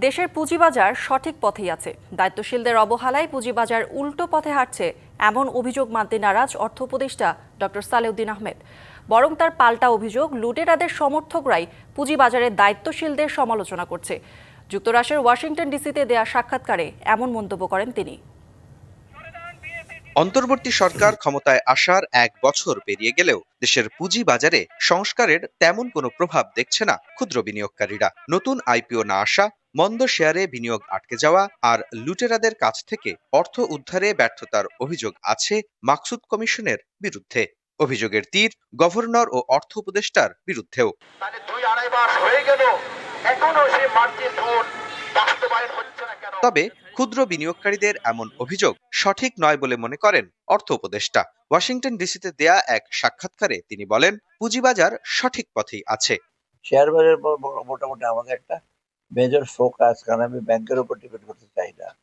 দেশের পুঁজিবাজার সঠিক পথেই আছে। দায়িত্বশীলদের অবহেলায় পুঁজিবাজার উল্টো পথে হাঁটছে এমন অভিযোগ মানতে নারাজ অর্থ উপদেষ্টা ডক্টর সালেউদ্দিন আহমেদ। বরং তার পাল্টা অভিযোগ লুটেরাদের সমর্থকরাই পুঁজিবাজারের দায়িত্বশীলদের সমালোচনা করছে। যুক্তরাষ্ট্রের ওয়াশিংটন ডিসিতে দেয়া সাক্ষাৎকারে এমন মন্তব্য করেন তিনি। অন্তর্বর্তী সরকার ক্ষমতায় আসার এক বছর পেরিয়ে গেলেও দেশের পুঁজি বাজারে সংস্কারের তেমন কোনো প্রভাব দেখছে না ক্ষুদ্র বিনিয়োগকারীরা। নতুন আইপিও না আসা মন্দ শেয়ারে বিনিয়োগ আটকে যাওয়া আর লুটেরাদের কাছ থেকে অর্থ উদ্ধারে ব্যর্থতার অভিযোগ আছে মাকসুদ কমিশনের বিরুদ্ধে। অভিযোগের তীর গভর্নর ও অর্থ উপদেষ্টার বিরুদ্ধেও। মানে তবে ক্ষুদ্র বিনিয়োগকারীদের এমন অভিযোগ সঠিক নয় বলে মনে করেন অর্থ উপদেষ্টা। ওয়াশিংটন ডিসিতে দেয়া এক সাক্ষাৎকারে তিনি বলেন পুঁজিবাজার সঠিক পথেই আছে। শেয়ার মো- মোটামুটি আমাদের একটা মেজর ফোকাস কারণ আমি ব্যাংকের উপর ডিপেন্ড করতে চাই না।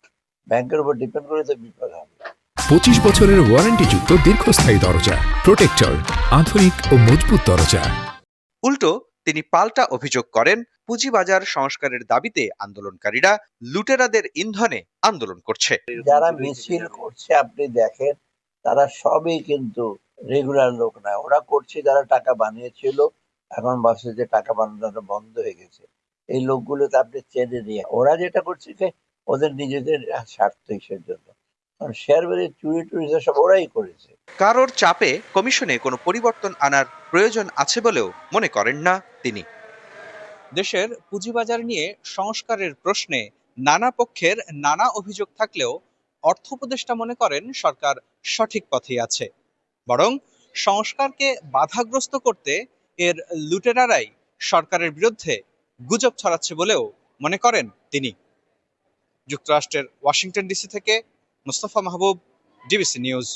ব্যাংকের উপর ডিপেন্ড করে তো বিপদ হবে। পঁচিশ বছরের ওয়ারেন্টিযুক্ত দীর্ঘস্থায়ী দরজা প্রোটেক্টর আধুনিক ও মজবুত দরজা। উল্টো তিনি পাল্টা অভিযোগ করেন পুঁজিবাজার সংস্কারের দাবিতে আন্দোলনকারীরা লুটেরাদের ইন্ধনে আন্দোলন করছে। যারা মিছিল করছে আপনি দেখেন তারা সবই কিন্তু রেগুলার লোক না ওরা করছে যারা টাকা বানিয়েছিল এখন ভাবছে যে টাকা বানানোটা বন্ধ হয়ে গেছে। এই লোকগুলোতে আপনি চেনে নিয়ে ওরা যেটা করছে যে ওদের নিজেদের স্বার্থ হিসের জন্য। কারণ শেয়ার বাজারে চুরি টুরি সব ওরাই করেছে। কারোর চাপে কমিশনে কোনো পরিবর্তন আনার প্রয়োজন আছে বলেও মনে করেন না। তিনি। দেশের পুঁজিবাজার নিয়ে সংস্কারের প্রশ্নে নানা পক্ষের নানা অভিযোগ থাকলেও অর্থ উপদেষ্টা মনে করেন সরকার সঠিক পথেই আছে। বরং সংস্কারকে বাধাগ্রস্ত করতে এর লুটেরারাই সরকারের বিরুদ্ধে গুজব ছড়াচ্ছে বলেও মনে করেন তিনি। যুক্তরাষ্ট্রের ওয়াশিংটন ডিসি থেকে মুস্তফা মাহবুব, ডিবিসি নিউজ।